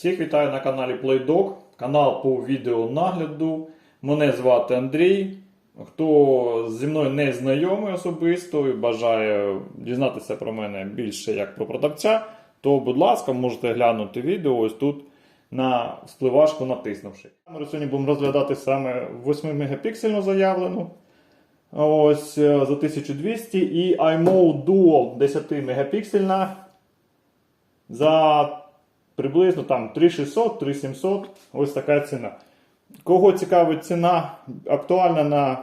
Всіх вітаю на каналі PlayDog, канал по відеонагляду. Мене звати Андрій. Хто зі мною не знайомий особисто і бажає дізнатися про мене більше як про продавця, то, будь ласка, можете глянути відео ось тут на спливашку натиснувши. Камеру сьогодні будемо розглядати саме 8 мегапіксельну заявлену. Ось е, за 1200 і iMode Dual 10 мегапіксельна за приблизно там 3600, 3700. Ось така ціна. Кого цікавить ціна актуальна на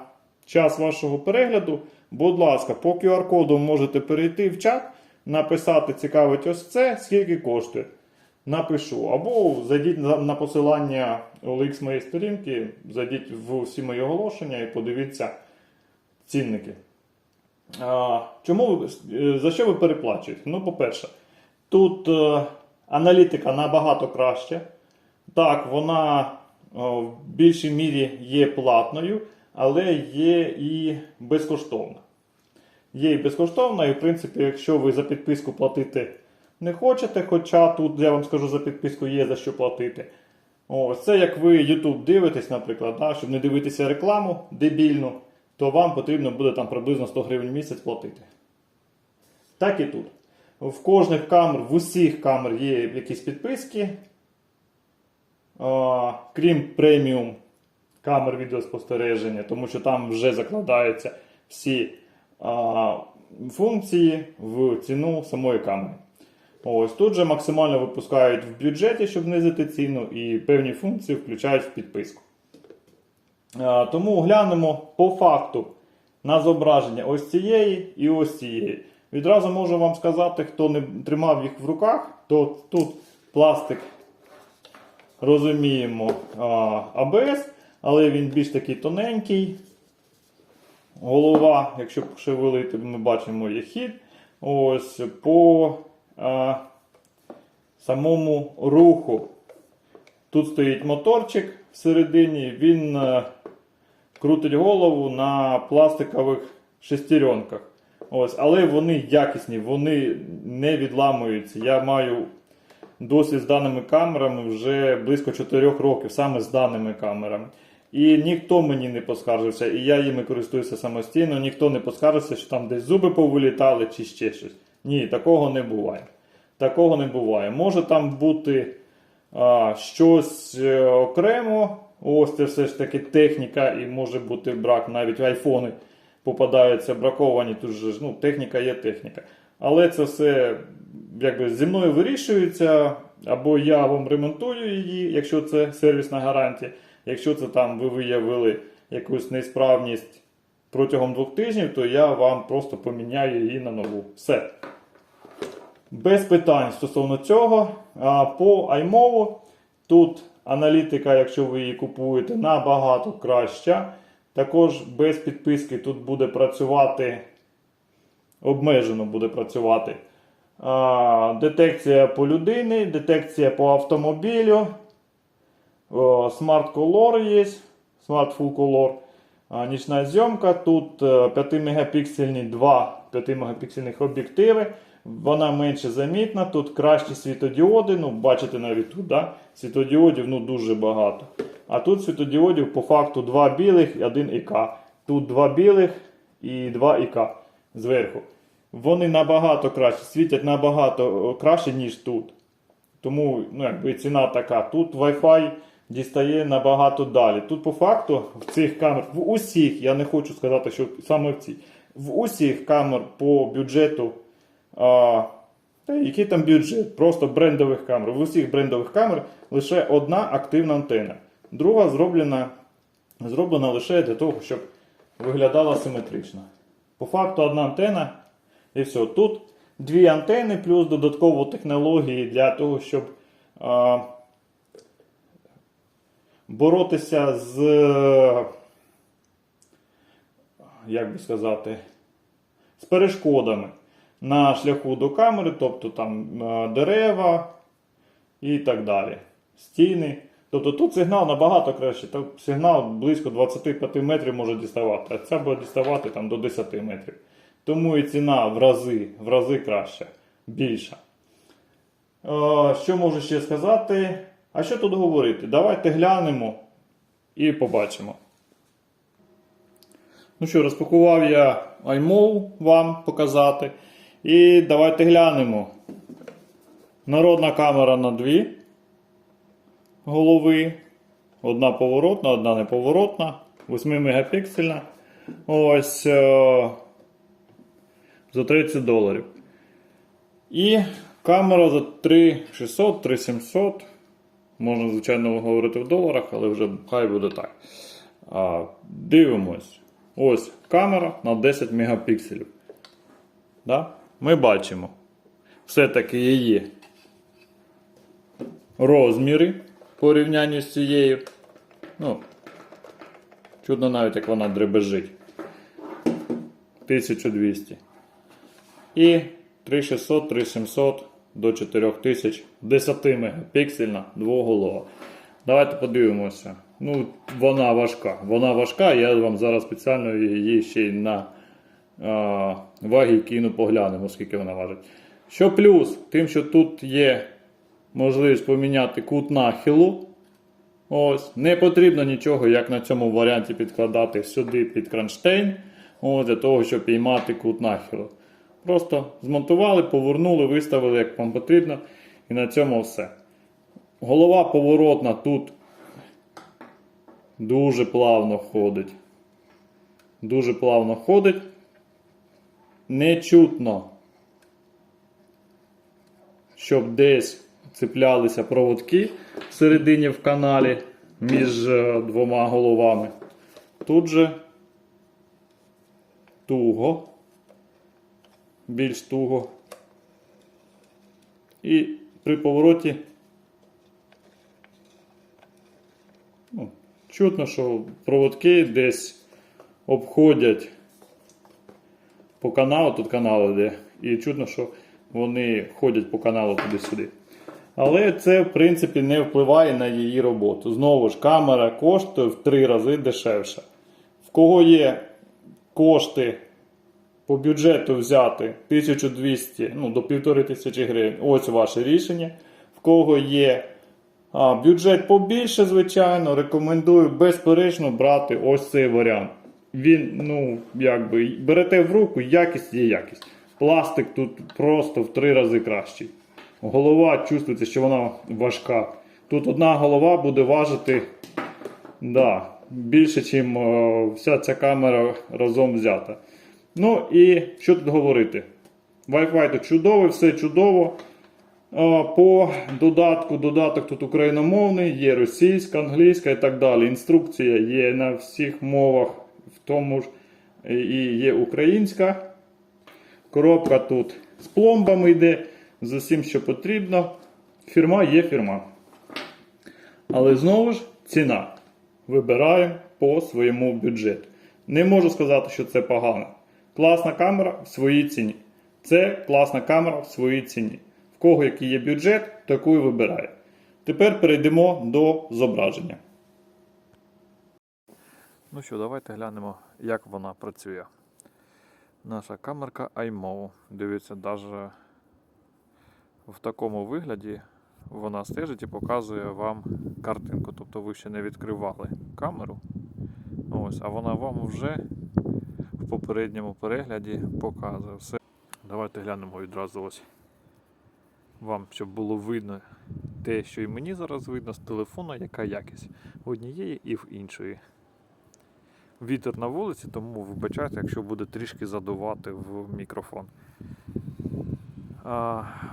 час вашого перегляду, будь ласка, по QR-коду можете перейти в чат, написати цікавить ось це, скільки коштує. Напишу. Або зайдіть на посилання OLX моєї сторінки, зайдіть в всі мої оголошення і подивіться цінники. А, чому е, за що ви переплачуєте? Ну, по-перше, тут е, аналітика набагато краще. Так, вона в більшій мірі є платною, але є і безкоштовна. Є і безкоштовна, і в принципі, якщо ви за підписку платити не хочете, хоча тут я вам скажу за підписку є за що платити. Ось це як ви YouTube дивитесь, наприклад, да, щоб не дивитися рекламу дебільну, то вам потрібно буде там приблизно 100 гривень в місяць платити. Так і тут. В кожних камер, в усіх камер є якісь підписки. Крім преміум камер відеоспостереження, тому що там вже закладаються всі функції в ціну самої камери. Ось тут же максимально випускають в бюджеті, щоб знизити ціну, і певні функції включають в підписку. Тому глянемо по факту на зображення ось цієї і ось цієї. Відразу можу вам сказати, хто не тримав їх в руках, то тут пластик, розуміємо, АБС, але він більш такий тоненький. Голова, якщо пошевелити, ми бачимо є хід. Ось по а, самому руху. Тут стоїть моторчик всередині, він а, крутить голову на пластикових шестеренках. Ось, але вони якісні, вони не відламуються. Я маю досвід з даними камерами вже близько 4 років, саме з даними камерами. І ніхто мені не поскаржився, і я їми користуюся самостійно, ніхто не поскаржився, що там десь зуби повилітали чи ще щось. Ні, такого не буває. Такого не буває. Може там бути а, щось е, окремо. Ось це все ж таки техніка, і може бути брак навіть айфони попадаються браковані. Тут же ну, техніка є техніка. Але це все якби зі мною вирішується. Або я вам ремонтую її, якщо це сервісна гарантія. Якщо це там ви виявили якусь несправність протягом двох тижнів, то я вам просто поміняю її на нову. Все. Без питань стосовно цього. А, По iMovу тут аналітика, якщо ви її купуєте, набагато краща. Також без підписки тут буде працювати, обмежено буде працювати. А, Детекція по людині, детекція по автомобілю. Smart Color є, Smart Full Color. Нічна зйомка. Тут 5-мегапіксельні, два 5-мегапіксельних об'єктиви. Вона менше замітна, тут кращі світодіоди. Ну, бачите навіть тут, да? світодіодів ну, дуже багато. А тут світодіодів по факту два білих і один ІК. Тут два білих і два ІК зверху. Вони набагато краще, світять набагато краще, ніж тут. Тому ну, якби ціна така. Тут Wi-Fi дістає набагато далі. Тут по факту в цих камер, в усіх, я не хочу сказати, що саме в цій, в усіх камер по бюджету. А, та який там бюджет? Просто брендових камер. В усіх брендових камер лише одна активна антенна. Друга зроблена, зроблена лише для того, щоб виглядала симетрично. По факту одна антенна і все. Тут дві антени, плюс додатково технології для того, щоб а, боротися з, як би сказати, з перешкодами на шляху до камери, тобто там дерева і так далі. Стіни. Тобто тут сигнал набагато краще. Тут сигнал близько 25 метрів може діставати, а це буде діставати там, до 10 метрів. Тому і ціна в рази, в рази краща, більша. Е, Що можу ще сказати? А що тут говорити? Давайте глянемо і побачимо. Ну що, розпакував я iMov вам показати. І давайте глянемо. Народна камера на дві голови. Одна поворотна, одна неповоротна. 8 мегапіксельна. Ось е, за 30 доларів. І камера за 3600, 3700. Можна, звичайно, говорити в доларах, але вже хай буде так. А, дивимось. Ось камера на 10 мегапікселів. Да? Ми бачимо все-таки її розміри порівнянні з цією. Ну, чудно навіть як вона дребежить. 1200. І 3600, 3700 до 4000 10 мегапіксельна двоголова. Давайте подивимося. Ну, вона важка. Вона важка, я вам зараз спеціально її ще й на а, ваги кину поглянемо, скільки вона важить. Що плюс, тим, що тут є можливість поміняти кут нахилу. Ось, не потрібно нічого, як на цьому варіанті підкладати сюди під кронштейн, ось, для того, щоб піймати кут нахилу. Просто змонтували, повернули, виставили, як вам потрібно, і на цьому все. Голова поворотна тут дуже плавно ходить. Дуже плавно ходить. Не чутно, щоб десь цеплялися проводки всередині в каналі між е, двома головами. Тут же туго, більш туго. І при повороті ну, чутно, що проводки десь обходять по каналу, тут канал іде, і чутно, що вони ходять по каналу туди-сюди. Але це, в принципі, не впливає на її роботу. Знову ж, камера коштує в три рази дешевше. В кого є кошти по бюджету взяти 1200 ну, до 1500 гривень, ось ваше рішення. В кого є а, бюджет побільше, звичайно, рекомендую безперечно брати ось цей варіант. Він, ну, якби, берете в руку, якість є якість. Пластик тут просто в три рази кращий. Голова чувствується, що вона важка. Тут одна голова буде важити да, більше, ніж вся ця камера разом взята. Ну і що тут говорити? Wi-Fi тут чудовий, все чудово. А, По додатку, додаток тут україномовний, є російська, англійська і так далі. Інструкція є на всіх мовах, в тому ж і є українська. Коробка тут з пломбами йде, з усім, що потрібно. Фірма є фірма. Але знову ж ціна. Вибираємо по своєму бюджету. Не можу сказати, що це погано. Класна камера в своїй ціні. Це класна камера в своїй ціні. В кого який є бюджет, таку і вибирає. Тепер перейдемо до зображення. Ну що, давайте глянемо, як вона працює. Наша камерка iMov. Дивіться, навіть в такому вигляді вона стежить і показує вам картинку. Тобто ви ще не відкривали камеру. Ось, а вона вам вже в попередньому перегляді показує все. Давайте глянемо відразу ось. Вам, щоб було видно те, що і мені зараз видно з телефона, яка якість в однієї і в іншої. Вітер на вулиці, тому вибачайте, якщо буде трішки задувати в мікрофон.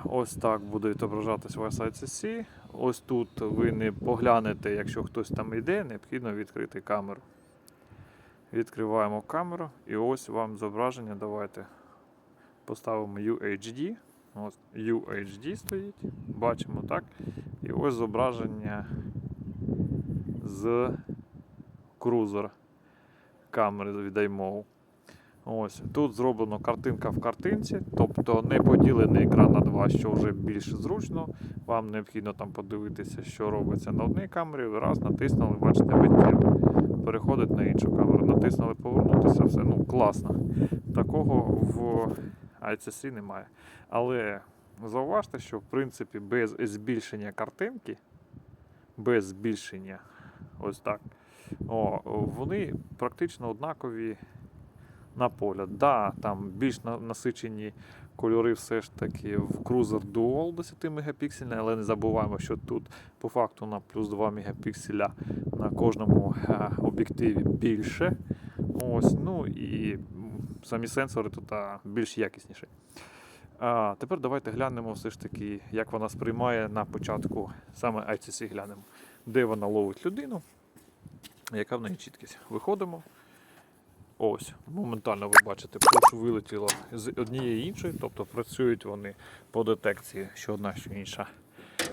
Ось так буде відображатись ваш ICC. Ось тут ви не поглянете, якщо хтось там йде, необхідно відкрити камеру. Відкриваємо камеру і ось вам зображення. Давайте поставимо UHD. Ось UHD стоїть. Бачимо так. І ось зображення з крузера камери від iMov. Ось тут зроблено картинка в картинці, тобто не поділений екран на два, що вже більш зручно. Вам необхідно там подивитися, що робиться на одній камері. Раз натиснули, бачите, миттєво. Переходить на іншу камеру. Натиснули повернутися, все. Ну, класно. Такого в ICC немає. Але Зауважте, що в принципі без збільшення картинки, без збільшення, ось так, о, вони практично однакові на погляд. Да, там більш насичені кольори все ж таки в Cruiser Dual 10 мегапіксельний, але не забуваємо, що тут по факту на плюс 2 мегапікселя на кожному е, об'єктиві більше. Ось, ну і самі сенсори тут більш якісніші. А, тепер давайте глянемо все ж таки, як вона сприймає на початку саме ICC глянемо, де вона ловить людину, яка в неї чіткість. Виходимо. Ось, моментально ви бачите, пуш вилетіло з однієї іншої, тобто працюють вони по детекції, що одна, що інша.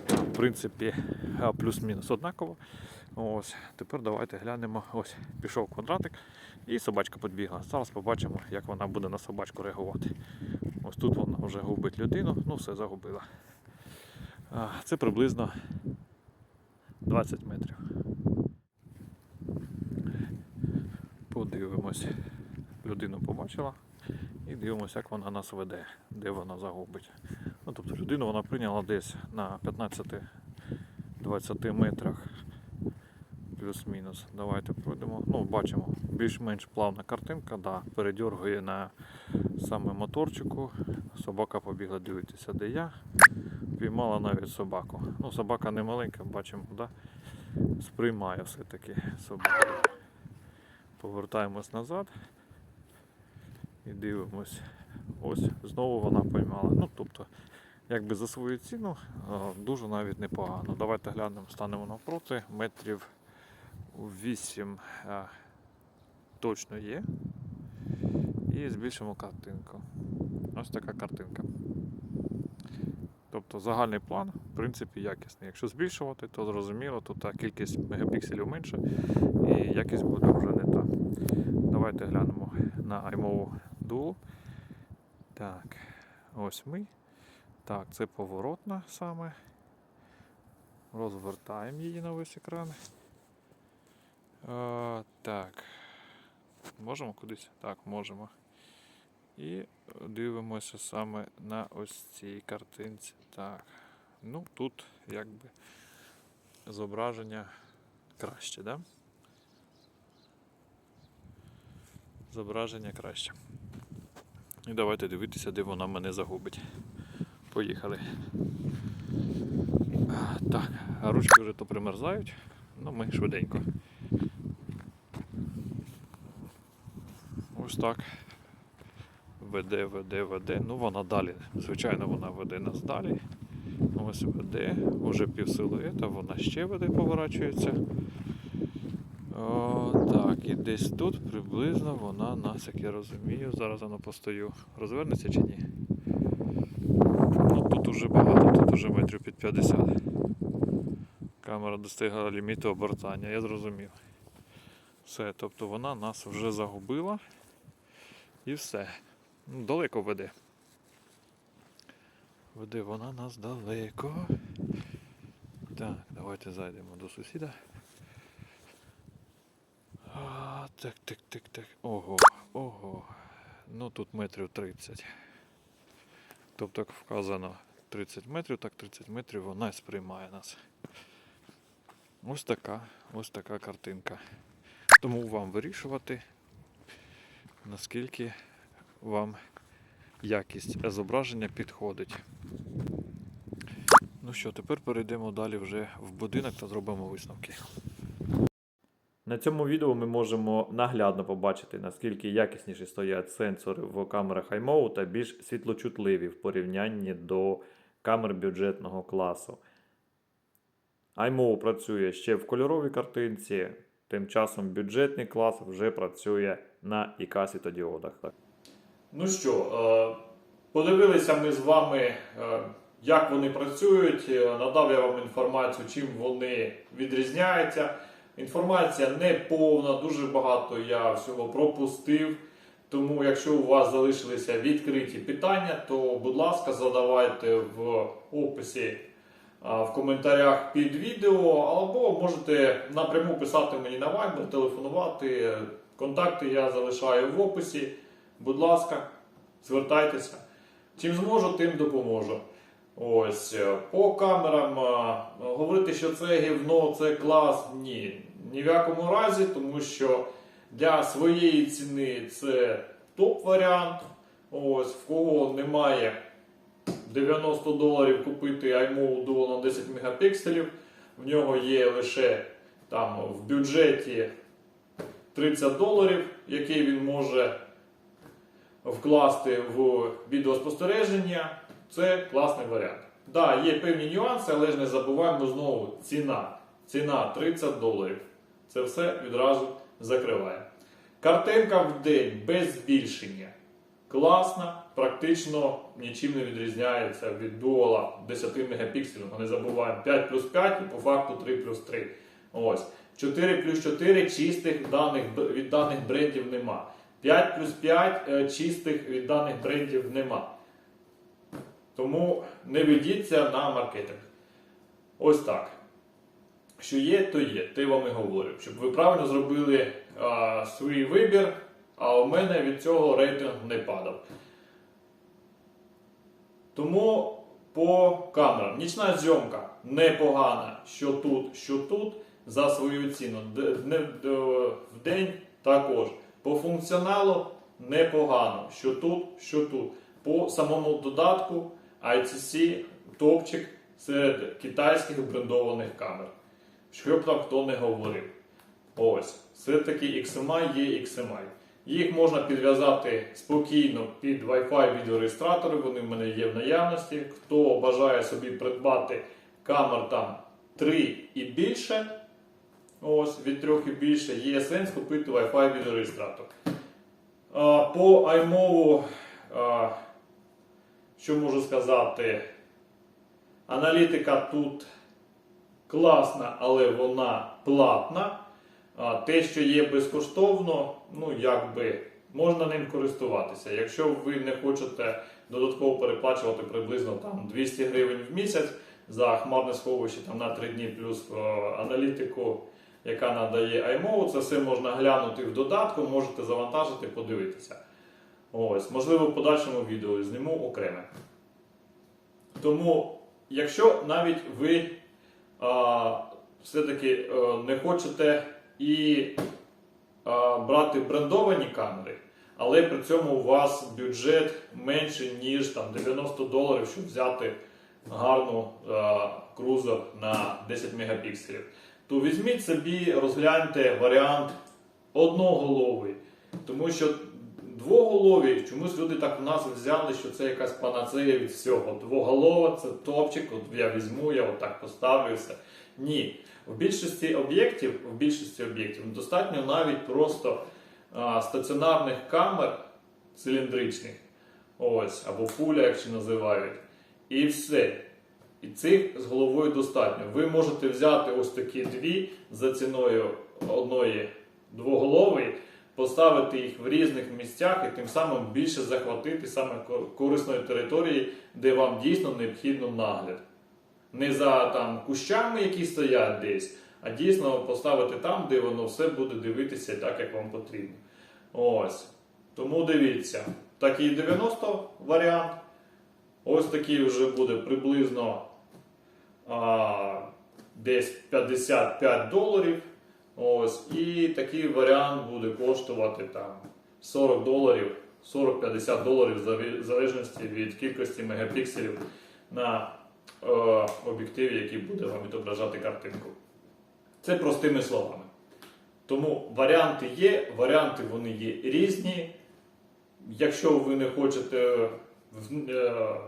В принципі, плюс-мінус однаково. Ось, тепер давайте глянемо. Ось, пішов квадратик і собачка підбігла. Зараз побачимо, як вона буде на собачку реагувати. Ось тут вона вже губить людину, ну все загубила. Це приблизно 20 метрів. Подивимось. Людину побачила і дивимося, як вона нас веде, де вона загубить. Ну, тобто людину вона прийняла десь на 15-20 метрах. Плюс-мінус. Давайте пройдемо. Ну, бачимо, більш-менш плавна картинка, да, передергує на саме моторчику. Собака побігла дивитися, де я. Піймала навіть собаку. Ну, собака не маленька, бачимо, да? сприймає все-таки собаку. Повертаємось назад і дивимось. Ось, знову вона поймала. Ну, тобто, якби за свою ціну дуже навіть непогано. Давайте глянемо, станемо навпроти. Метрів 8 точно є. І збільшимо картинку. Ось така картинка. Тобто загальний план, в принципі, якісний. Якщо збільшувати, то зрозуміло, то та кількість мегапікселів менше і якість буде вже не та. Давайте глянемо на iMovie Dual. Так, ось ми. Так, це поворотна саме. Розвертаємо її на весь екран. Е, так. Можемо кудись? Так, можемо. І дивимося саме на ось цій картинці. Так. Ну, тут якби зображення краще, да? Зображення краще. І давайте дивитися, де вона мене загубить. Поїхали. Так, ручки вже то примерзають, ну ми швиденько. Ось так. Веде, веде, веде. Ну вона далі. Звичайно, вона веде нас далі. Ось веде, уже півсилуета, вона ще веде, поворачується. О, так, і десь тут приблизно вона нас, як я розумію, зараз вона постою. Розвернеться чи ні? Ну тут уже багато, тут уже метрів під 50. Камера достигла ліміту обертання, я зрозумів. Все, тобто вона нас вже загубила. І все. Ну, далеко веде. Веде вона нас далеко. Так, давайте зайдемо до сусіда. А, так, так, так, так. Ого, ого. Ну тут метрів 30. Тобто, вказано 30 метрів, так 30 метрів вона сприймає нас. Ось така, ось така картинка. Тому вам вирішувати, наскільки вам якість зображення підходить. Ну що, тепер перейдемо далі вже в будинок та зробимо висновки. На цьому відео ми можемо наглядно побачити, наскільки якісніші стоять сенсори в камерах iMovie та більш світлочутливі в порівнянні до камер бюджетного класу. iMovie працює ще в кольоровій картинці, тим часом бюджетний клас вже працює на ІК світодіодах. Ну що, е, подивилися ми з вами, е, як вони працюють. Е, Надав я вам інформацію, чим вони відрізняються. Інформація не повна, дуже багато я всього пропустив. Тому, якщо у вас залишилися відкриті питання, то, будь ласка, задавайте в описі в коментарях під відео, або можете напряму писати мені на Viber, телефонувати. Контакти я залишаю в описі. Будь ласка, звертайтеся. Чим зможу, тим допоможу. Ось е, по камерам е, говорити, що це гівно, це клас. Ні, ні в якому разі, тому що для своєї ціни це топ варіант. Ось в кого немає 90 доларів купити iMovie Duo на 10 мегапікселів. В нього є лише там в бюджеті 30 доларів, який він може вкласти в відеоспостереження. Це класний варіант. Так, да, є певні нюанси, але ж не забуваємо знову ціна. Ціна 30 доларів. Це все відразу закриває. Картинка в день без збільшення. Класна, практично нічим не відрізняється від дуала 10 мегапікселів. Не забуваємо 5 плюс 5 і по факту 3 плюс 3. Ось. 4 плюс 4 чистих даних від даних брендів нема. 5 плюс 5 е, чистих від даних брендів нема. Тому не ведіться на маркетинг. Ось так. Що є, то є. Те вам і говорю. Щоб ви правильно зробили а, свій вибір, а у мене від цього рейтинг не падав. Тому по камерам. Нічна зйомка непогана, що тут, що тут, за свою ціну. В день також. По функціоналу непогано, що тут, що тут. По самому додатку ITC топчик серед китайських брендованих камер. Що б там хто не говорив. Ось, все-таки XMI є XMI. Їх можна підв'язати спокійно під Wi-Fi відеореєстратори, вони в мене є в наявності. Хто бажає собі придбати камер там 3 і більше, ось від 3 і більше, є сенс купити Wi-Fi відеореєстратор. А, По iMovie, що можу сказати, аналітика тут класна, але вона платна. Те, що є безкоштовно, ну якби можна ним користуватися. Якщо ви не хочете додатково переплачувати приблизно там 200 гривень в місяць за хмарне сховище там, на 3 дні, плюс аналітику, яка надає iMovie, це все можна глянути в додатку, можете завантажити, подивитися. Ось, можливо, в подальшому відео зніму окреме. Тому, якщо навіть ви все-таки а, не хочете і а, брати брендовані камери, але при цьому у вас бюджет менший, ніж там, 90 доларів, щоб взяти гарну а, крузер на 10 мегапікселів, то візьміть собі, розгляньте варіант одноголовий. Тому що двоголові, чомусь люди так в нас взяли, що це якась панацея від всього. Двоголова це топчик, от я візьму, я отак поставлю все. Ні. В більшості об'єктів, в більшості об'єктів достатньо навіть просто а, стаціонарних камер циліндричних, ось, або пуля, як ще називають. І все. І цих з головою достатньо. Ви можете взяти ось такі дві за ціною одної двоголової, поставити їх в різних місцях і тим самим більше захватити саме корисної території, де вам дійсно необхідно нагляд. Не за там кущами, які стоять десь, а дійсно поставити там, де воно все буде дивитися так, як вам потрібно. Ось. Тому дивіться, такий 90 варіант. Ось такий вже буде приблизно десь 55 доларів. Ось, і такий варіант буде коштувати там 40 доларів, 40-50 доларів в залежності від кількості мегапікселів на е, об'єктиві, який буде вам відображати картинку. Це простими словами. Тому варіанти є, варіанти вони є різні. Якщо ви не хочете е,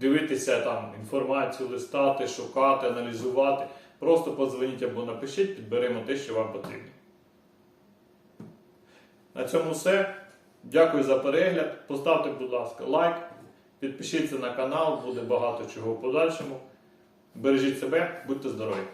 дивитися там інформацію, листати, шукати, аналізувати, просто подзвоніть або напишіть, підберемо те, що вам потрібно. На цьому все. Дякую за перегляд. Поставте, будь ласка, лайк, підпишіться на канал, буде багато чого в подальшому. Бережіть себе, будьте здорові!